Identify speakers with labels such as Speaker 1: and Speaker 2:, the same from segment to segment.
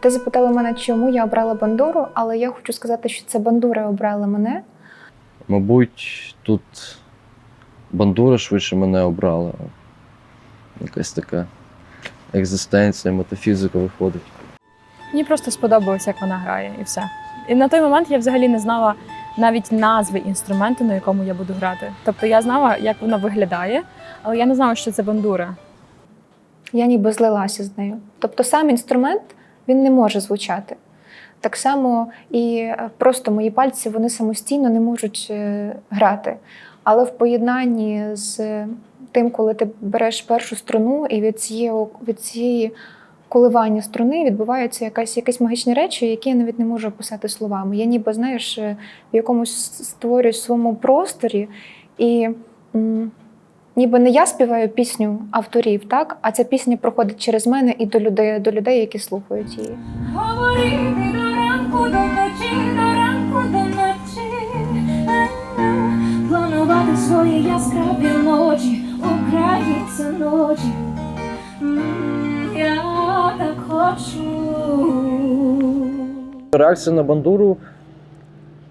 Speaker 1: Ти запитала мене, чому я обрала бандуру, але я хочу сказати, що це бандура обрала мене.
Speaker 2: Мабуть, тут бандура швидше мене обрала. Якась така екзистенція, метафізика виходить.
Speaker 3: Мені просто сподобалось, як вона грає, і все. І на той момент я взагалі не знала навіть назви інструменту, на якому я буду грати. Тобто я знала, як вона виглядає, але я не знала, що це бандура.
Speaker 1: Я ніби злилася з нею. Тобто сам інструмент він не може звучати. Так само і е, просто мої пальці вони самостійно не можуть е, грати. Але в поєднанні з тим, коли ти береш першу струну, і від цієї, від цієї коливання струни відбуваються якась, якісь магічні речі, які я навіть не можу описати словами. Я ніби, знаєш, е, в якомусь створюю своєму просторі, і ніби не я співаю пісню авторів, так? а ця пісня проходить через мене і до людей, до людей, які слухають її.
Speaker 4: Говорити до ранку, до ночі, до ранку, до ночі. Планувати свої яскраві ночі, Українця ночі. Я так хочу.
Speaker 2: Реакція на бандуру,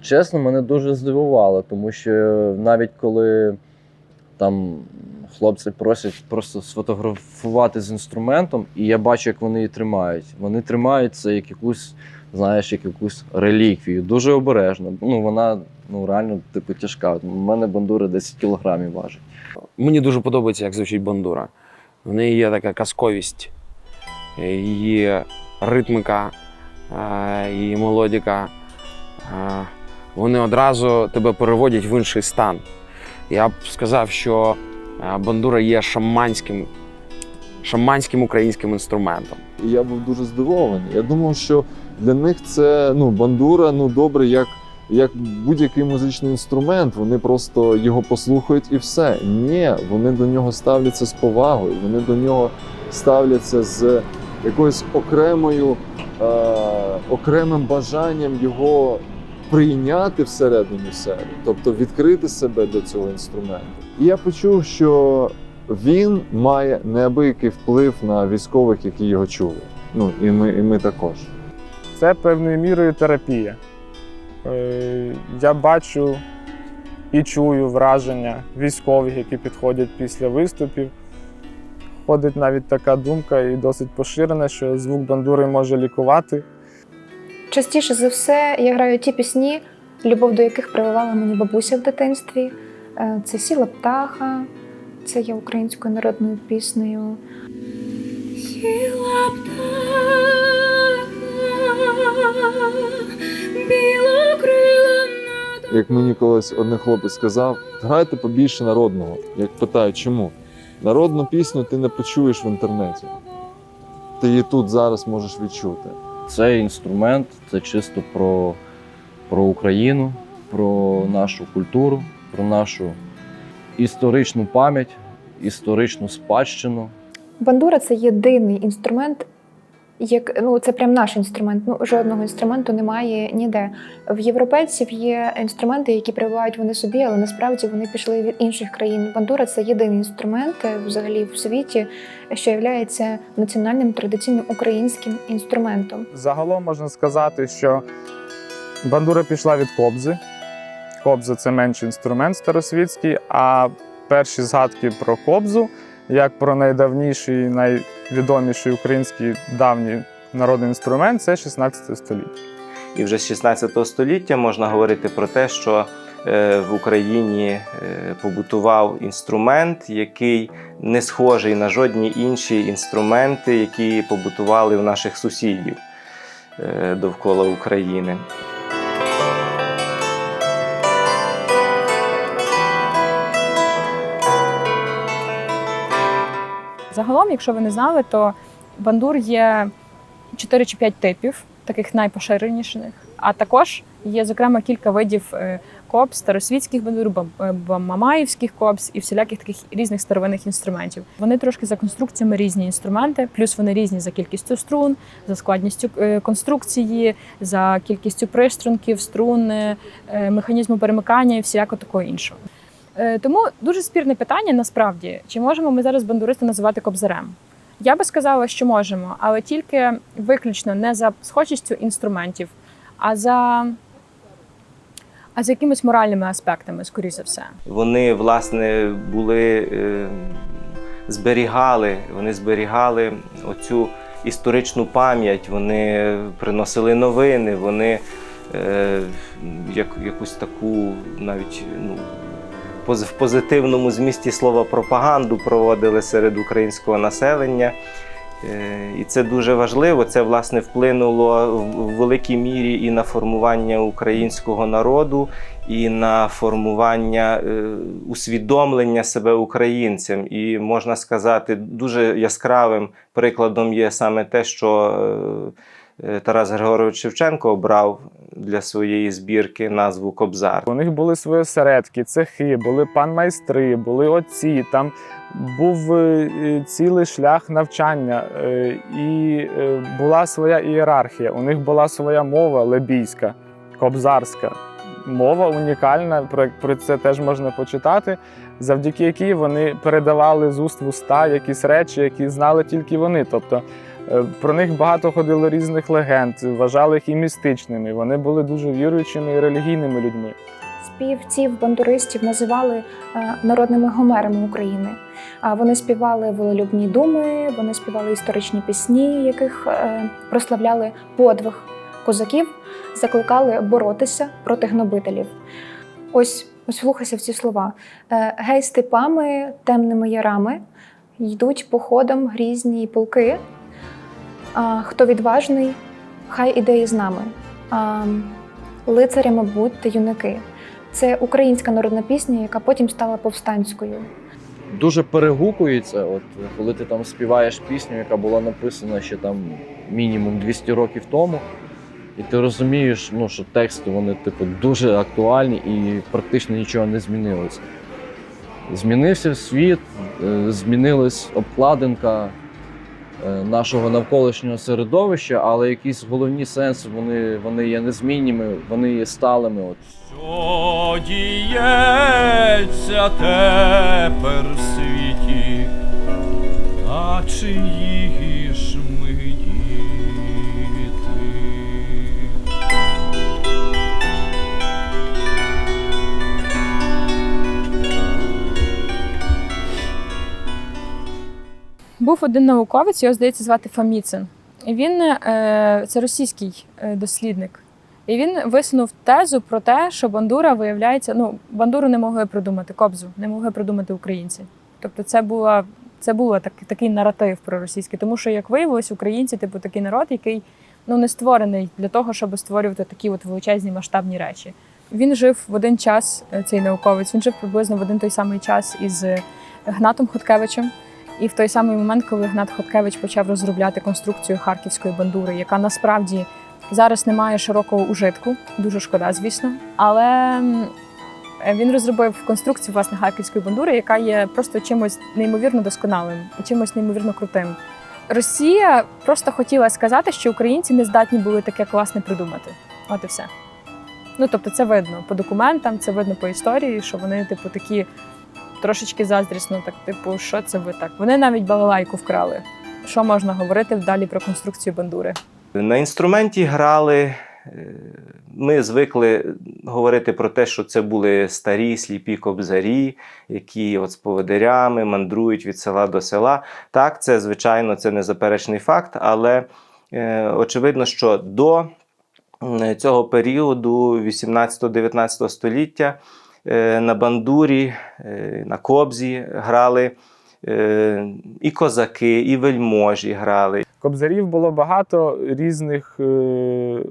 Speaker 2: чесно, мене дуже здивувала, тому що навіть коли там хлопці просять просто сфотографувати з інструментом, і я бачу, як вони її тримають. Вони тримають це як якусь, знаєш, як якусь реліквію, дуже обережно. Ну, вона ну, реально типу тяжка. У мене бандура 10 кілограмів важить.
Speaker 5: Мені дуже подобається, як звучить бандура. В неї є така казковість, е, її ритмика, е, її мелодіка. е, Вони одразу тебе переводять в інший стан. Я б сказав, що е, бандура є шаманським, шаманським українським інструментом.
Speaker 6: Я був дуже здивований. Я думав, що для них це ну, бандура, ну добре, як, як будь-який музичний інструмент. Вони просто його послухають і все. Ні, вони до нього ставляться з повагою, вони до нього ставляться з якоюсь окремою, е, окремим бажанням його прийняти всередині себе, тобто відкрити себе до цього інструменту. І я почув, що він має неабиякий вплив на військових, які його чули. Ну і ми, і ми також.
Speaker 7: Це певною мірою терапія. Е, Я бачу і чую враження військових, які підходять після виступів. Ходить навіть така думка і досить поширена, що звук бандури може лікувати.
Speaker 1: Частіше за все я граю ті пісні, любов до яких прививала мені бабуся в дитинстві. Е, Це сіла птаха, це є українською народною піснею.
Speaker 4: Сіла птаха,
Speaker 6: Як мені колись один хлопець сказав, грайте побільше народного. Як питаю, чому? Народну пісню ти не почуєш в інтернеті. Ти її тут зараз можеш відчути.
Speaker 2: Цей інструмент це чисто про, про Україну, про нашу культуру, про нашу історичну пам'ять, історичну спадщину.
Speaker 1: Бандура це єдиний інструмент, як ну це прям наш інструмент. Ну жодного інструменту немає ніде. В європейців є інструменти, які прививають вони собі, але насправді вони пішли від інших країн. Бандура це єдиний інструмент е, взагалі в світі, що є національним традиційним українським інструментом.
Speaker 7: Загалом можна сказати, що бандура пішла від кобзи. Кобза це менший інструмент старосвітський, а перші згадки про кобзу, як про найдавніший, найвідоміший український давній народний інструмент, це 16 століття.
Speaker 8: І вже з 16 століття можна говорити про те, що е, в Україні е, побутував інструмент, який не схожий на жодні інші інструменти, які побутували у наших сусідів е, довкола України.
Speaker 3: Загалом, якщо ви не знали, то бандур є 4 чи 5 типів, таких найпоширеніших. А також є, зокрема, кілька видів е, кобз, старосвітських бандур, е, мамаївських кобз і всіляких таких різних старовинних інструментів. Вони трошки за конструкціями різні інструменти, плюс вони різні за кількістю струн, за складністю е, конструкції, за кількістю приструнків, струн, механізму перемикання і всіляко такого іншого. Е, Тому дуже спірне питання насправді, чи можемо ми зараз бандуриста називати кобзарем? Я би сказала, що можемо, але тільки виключно не за схожістю інструментів, а за, а за якимись моральними аспектами, скоріш за все.
Speaker 8: Вони, власне, були, е, зберігали, вони зберігали оцю історичну пам'ять, вони приносили новини, вони е, як, якусь таку навіть ну, в позитивному змісті слова пропаганду проводили серед українського населення. Е, І це дуже важливо. Це власне вплинуло в великій мірі і на формування українського народу, і на формування е, усвідомлення себе українцем. І можна сказати, дуже яскравим прикладом є саме те, що е, Тарас Григорович Шевченко обрав для своєї збірки назву Кобзар.
Speaker 7: У них були свої осередки, цехи, були панмайстри, були отці. Там був е, е, цілий шлях навчання, е, і е, була своя ієрархія. У них була своя мова лебійська, кобзарська. Мова унікальна, про, це теж можна почитати, завдяки якій вони передавали з уст в уста якісь речі, які знали тільки вони. Тобто е, про них багато ходило різних легенд, вважали їх і містичними. Вони були дуже віруючими і релігійними людьми.
Speaker 1: Співців бандуристів називали е, народними гомерами України. Вони співали волелюбні думи, вони співали історичні пісні, яких е, прославляли подвиг козаків, закликали боротися проти гнобителів. Ось вслухайся в ці слова. Е, Гей, степами, темними ярами йдуть походом грізні полки. Хто відважний, хай іде із нами. Лицарями будьте юнаки. Це українська народна пісня, яка потім стала повстанською.
Speaker 2: Дуже перегукується, от коли ти там співаєш пісню, яка була написана ще там мінімум 200 років тому. І ти розумієш, ну, що тексти вони типу, дуже актуальні і практично нічого не змінилося. Змінився світ, е, змінилась обкладинка нашого навколишнього середовища, але якісь головні сенси вони, вони є незмінними, вони є сталими. От.
Speaker 9: Що діється тепер в світі, а чиї
Speaker 3: Був один науковець, його здається звати Фаміцин. І він е, це російський е, дослідник. І він висунув тезу про те, що бандура виявляється, ну бандуру не могли придумати кобзу, не могли придумати українці. Тобто, це була це було так, такий наратив проросійський, тому що, як виявилось, українці, типу, такий народ, який ну не створений для того, щоб створювати такі от величезні масштабні речі. Він жив в один час, е, цей науковець, він жив приблизно в один той самий час із Гнатом Хоткевичем. І в той самий момент, коли Гнат Хоткевич почав розробляти конструкцію харківської бандури, яка насправді зараз не має широкого ужитку, дуже шкода, звісно. Але е, він розробив конструкцію власне харківської бандури, яка є просто чимось неймовірно досконалим і чимось неймовірно крутим. Росія просто хотіла сказати, що українці не здатні були таке класне придумати. От і все. Ну тобто, це видно по документам, це видно по історії, що вони, типу, такі трошечки заздрісно, так, типу, що це ви так? Вони навіть балалайку вкрали. Що можна говорити далі про конструкцію бандури?
Speaker 8: На інструменті грали. е, Ми звикли говорити про те, що це були старі сліпі кобзарі, які от з поводирями мандрують від села до села. Так, це звичайно це незаперечний факт, але е, очевидно, що до цього періоду 18-19 століття на бандурі, е, на кобзі грали е, і козаки, і вельможі грали.
Speaker 7: Кобзарів було багато різних, е, е,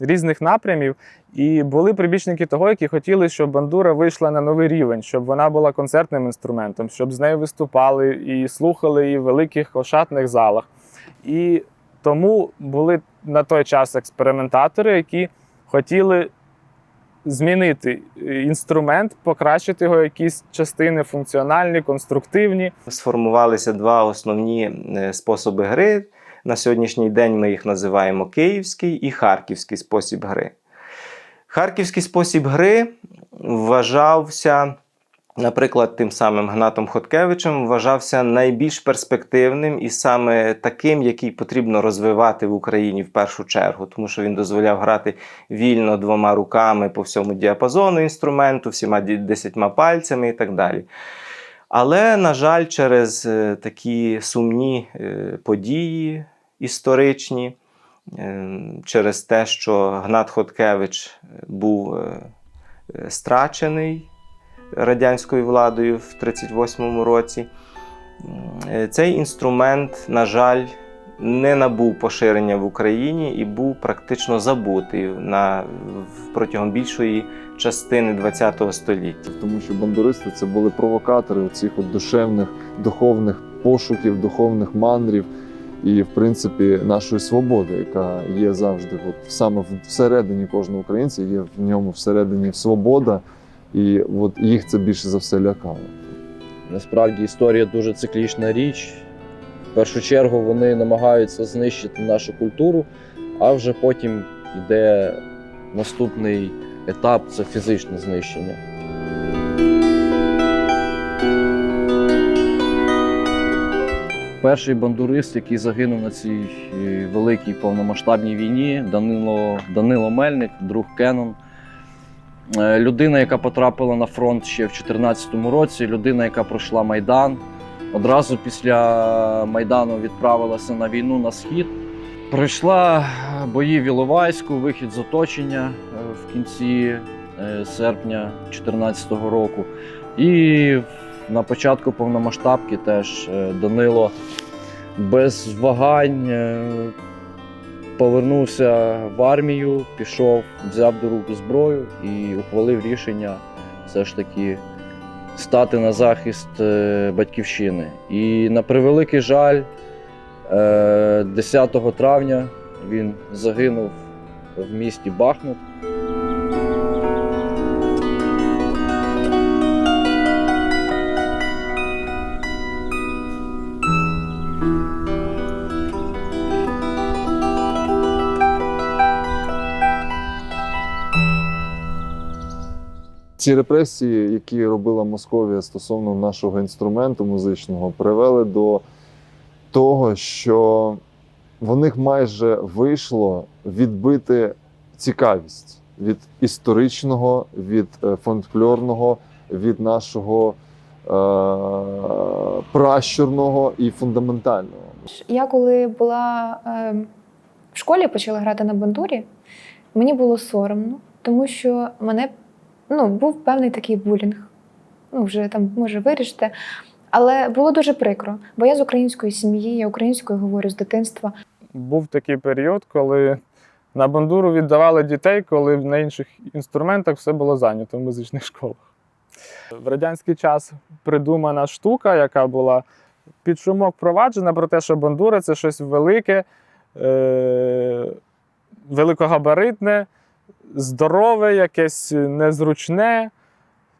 Speaker 7: різних напрямів, і були прибічники того, які хотіли, щоб бандура вийшла на новий рівень, щоб вона була концертним інструментом, щоб з нею виступали і слухали її в великих ошатних залах. І тому були на той час експериментатори, які хотіли змінити е, інструмент, покращити його якісь частини функціональні, конструктивні.
Speaker 8: Сформувалися два основні е, способи гри. На сьогоднішній день ми їх називаємо київський і харківський спосіб гри. Харківський спосіб гри вважався наприклад, тим самим Гнатом Хоткевичем вважався найбільш перспективним і саме таким, який потрібно розвивати в Україні в першу чергу, тому що він дозволяв грати вільно двома руками по всьому діапазону інструменту, всіма десятьма пальцями і так далі. Але, на жаль, через е, такі сумні е, події історичні, е, через те, що Гнат Хоткевич був страчений радянською владою в 1938 році, е, цей інструмент, на жаль, не набув поширення в Україні і був практично забутий на, протягом більшої частини ХХ століття.
Speaker 6: Тому що бандуристи це були провокатори цих душевних, духовних пошуків, духовних мандрів і, в принципі, нашої свободи, яка є завжди, от саме всередині кожного українця, є в ньому всередині свобода, і от їх це більше за все лякало.
Speaker 2: Насправді історія дуже циклічна річ. В першу чергу вони намагаються знищити нашу культуру, а вже потім йде наступний етап це фізичне знищення. Перший бандурист, який загинув на цій е, великій повномасштабній війні, Данило, Данило Мельник, друг Кенон. Е, Людина, яка потрапила на фронт ще в 2014 році, людина, яка пройшла Майдан. Одразу після Майдану відправилася на війну на схід. Пройшла бої в Іловайську, вихід з оточення е, в кінці е, серпня 2014 року. І на початку повномасштабки теж е, Данило без вагань е, повернувся в армію, пішов, взяв до рук зброю і ухвалив рішення все ж таки стати на захист е, батьківщини. І на превеликий жаль, е, 10 травня він загинув в місті Бахмут.
Speaker 6: Ці репресії, які робила Московія стосовно нашого інструменту музичного, привели до того, що в них майже вийшло відбити цікавість від історичного, від е, фольклорного, від нашого е- пращурного і фундаментального.
Speaker 1: Я коли була е, в школі, почала грати на бандурі, мені було соромно, тому що мене ну, був певний такий булінг. Ну, вже там може вирішити. Але було дуже прикро, бо я з української сім'ї, я українською говорю з дитинства.
Speaker 7: Був такий період, коли на бандуру віддавали дітей, коли на інших інструментах все було зайнято в музичних школах. В радянський час придумана штука, яка була під шумок проваджена про те, що бандура це щось велике, е- великогабаритне, здорове, якесь незручне,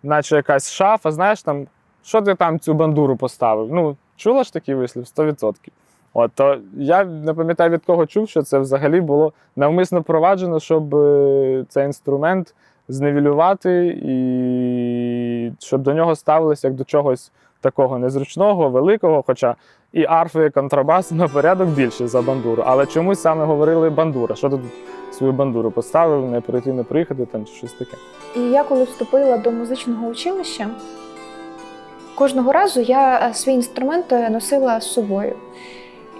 Speaker 7: наче якась шафа. Знаєш, там, що ти там цю бандуру поставив? Ну, чула ж такий вислів? 100%. От, то я не пам'ятаю від кого чув, що це взагалі було навмисно проваджено, щоб е, цей інструмент зневілювати і щоб до нього ставилися як до чогось такого незручного, великого. Хоча і арфи, і контрабас на порядок більше за бандуру. Але чомусь саме говорили бандура. Що тут свою бандуру поставив, не прийти, не приїхати там чи щось таке.
Speaker 1: І я коли вступила до музичного училища, кожного разу я е, свій інструмент е, носила з собою.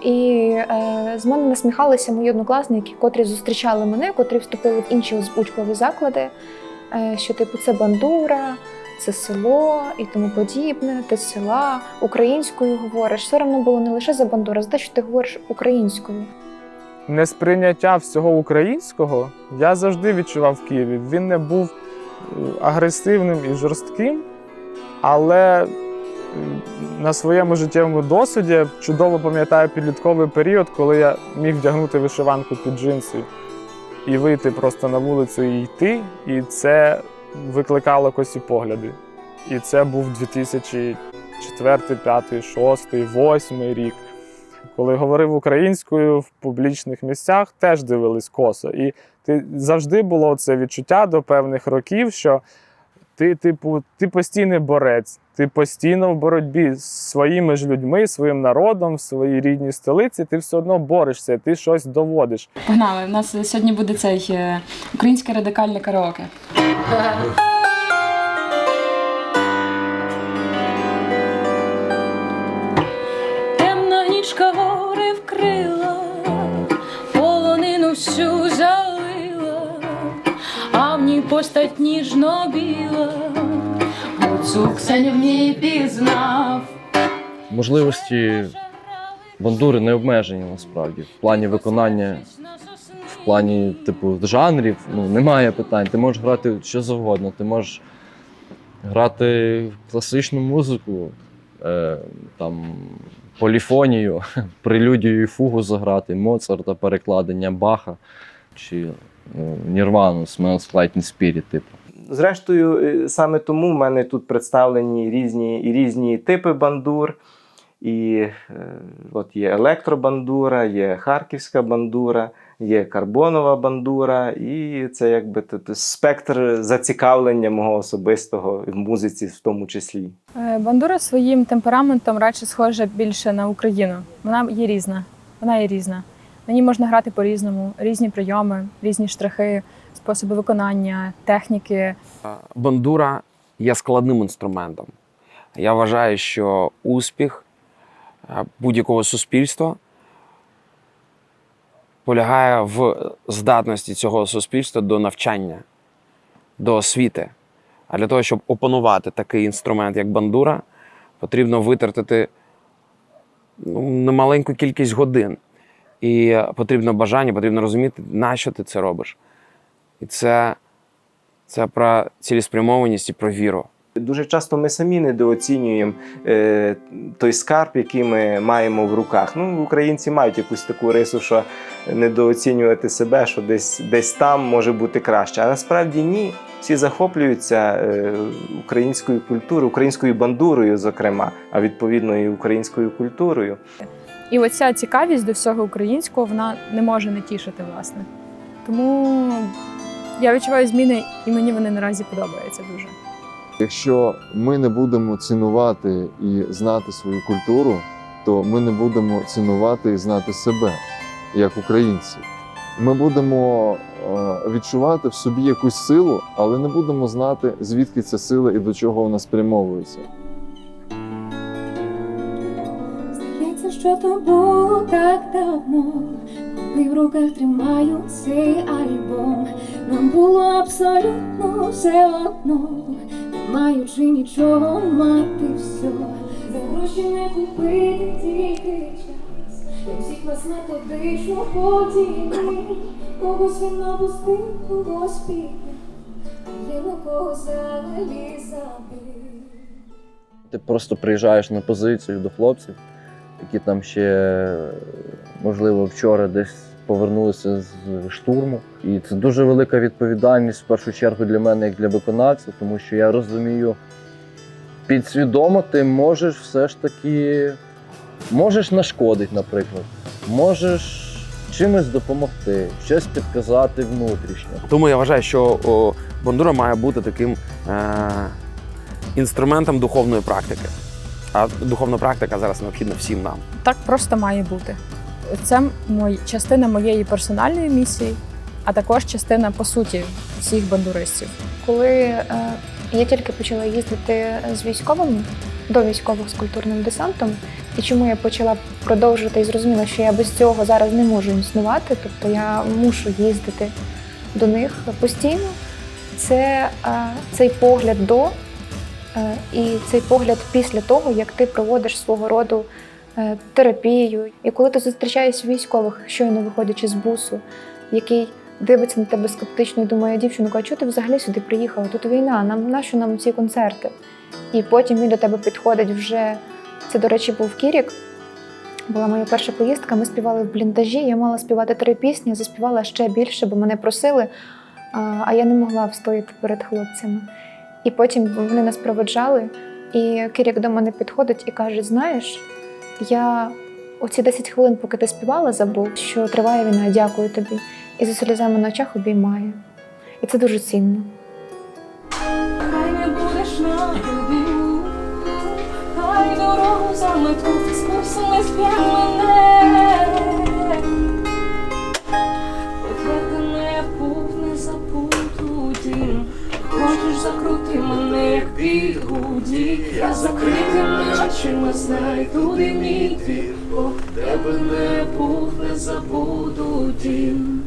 Speaker 1: І е, з мене насміхалися мої однокласники, котрі зустрічали мене, котрі вступили в інші учбові заклади, е, що типу це бандура, це село і тому подібне, ти села, українською говориш. Соромно було не лише за бандура, за те, що ти говориш українською.
Speaker 7: несприйняття всього українського я завжди відчував в Києві. Він не був е, агресивним і жорстким, але на своєму життєвому досвіді я чудово пам'ятаю підлітковий період, коли я міг вдягнути вишиванку під джинси і вийти просто на вулицю і йти. І це викликало косі погляди. І це був 2004, 2005, 2006, 2008 рік коли говорив українською в публічних місцях, теж дивились косо. І ти завжди було це відчуття до певних років, що Ти, типу, ти постійний борець, ти постійно в боротьбі з своїми ж людьми, своїм народом, в своїй рідній столиці. Ти все одно борешся, ти щось доводиш.
Speaker 3: Погнали, у нас сьогодні буде цей е, українське радикальне караоке.
Speaker 4: Темна нічка гори вкрила, полонину всю постать ніжно біла, гуцук Ксеню в ній пізнав.
Speaker 2: Можливості бандури не обмежені насправді. В плані виконання, в плані типу жанрів ну, немає питань. Ти можеш грати що завгодно. Ти можеш грати класичну музику, е, там, поліфонію, прелюдію і фугу заграти, Моцарта, перекладення Баха чи ну, Нірвану, Smells Teen Spirit, типу.
Speaker 8: Зрештою, е, саме тому в мене тут представлені різні, і різні типи бандур. І е, от є електробандура, є харківська бандура, є карбонова бандура, і це якби спектр зацікавлення мого особистого в музиці, в тому числі.
Speaker 3: Е, Бандура своїм темпераментом радше схожа більше на Україну. Вона є різна. Вона є різна. На ній можна грати по-різному, різні прийоми, різні штрихи, способи виконання, техніки.
Speaker 5: Бандура є складним інструментом. Я вважаю, що успіх будь-якого суспільства полягає в здатності цього суспільства до навчання, до освіти. А для того, щоб опанувати такий інструмент, як бандура, потрібно витратити ну, немаленьку кількість годин. І потрібно бажання, потрібно розуміти, на що ти це робиш. І це, це про цілеспрямованість і про віру.
Speaker 8: Дуже часто ми самі недооцінюємо е, той скарб, який ми маємо в руках. Ну, українці мають якусь таку рису, що недооцінювати себе, що десь, десь там може бути краще. А насправді ні. Всі захоплюються е, українською культурою, українською бандурою, зокрема, а відповідно і українською культурою.
Speaker 3: І оця цікавість до всього українського вона не може не тішити, власне. Тому я відчуваю зміни, і мені вони наразі подобаються дуже.
Speaker 6: Якщо ми не будемо цінувати і знати свою культуру, то ми не будемо цінувати і знати себе як українці. Ми будемо е, відчувати в собі якусь силу, але не будемо знати, звідки ця сила і до чого вона спрямовується.
Speaker 4: Що то було так давно, коли в руках тримаю цей альбом. Нам було абсолютно все одно, не маючи нічого мати все. За гроші не купити тільки час. Всіх вас методично поділи, когось він напустив, когось є на кого взагалі забив.
Speaker 2: Ти просто приїжджаєш на позицію до хлопців, які там ще, можливо, вчора десь повернулися з штурму. І це дуже велика відповідальність в першу чергу для мене, як для виконавця, тому що я розумію, підсвідомо ти можеш все ж таки можеш нашкодити, наприклад, можеш чимось допомогти, щось підказати внутрішньо.
Speaker 5: Тому я вважаю, що о, бандура має бути таким е, інструментом духовної практики. А духовна практика зараз необхідна всім нам.
Speaker 3: Так просто має бути. Це мой, частина моєї персональної місії, а також частина по суті всіх бандуристів.
Speaker 1: Коли е, я тільки почала їздити з військовими до військових з культурним десантом, і чому я почала продовжувати і зрозуміла, що я без цього зараз не можу існувати, тобто я мушу їздити до них постійно. Це е, цей погляд до і цей погляд після того, як ти проводиш свого роду е, терапію. І коли ти зустрічаєш військових, щойно виходячи з бусу, який дивиться на тебе скептично і думає, дівчинку, а чого ти взагалі сюди приїхала? Тут війна, нам нащо нам ці концерти? І потім він до тебе підходить вже. Це, до речі, був Кірік. Була моя перша поїздка. Ми співали в бліндажі. Я мала співати три пісні, заспівала ще більше, бо мене просили, а я не могла встояти перед хлопцями. І потім вони нас проведжали, і Кірік до мене підходить і каже: Знаєш, я оці 10 хвилин, поки ти співала, забув, що триває війна, дякую тобі. І за сльозами на очах обіймає. І це дуже цінно.
Speaker 4: Хай не
Speaker 10: будеш на тобі, хай дорогу заметку, спусни з мене. Закрути мене, як бігуді. Я закритими очима знай туди мій дім. Бо тебе не був, не забуду дім.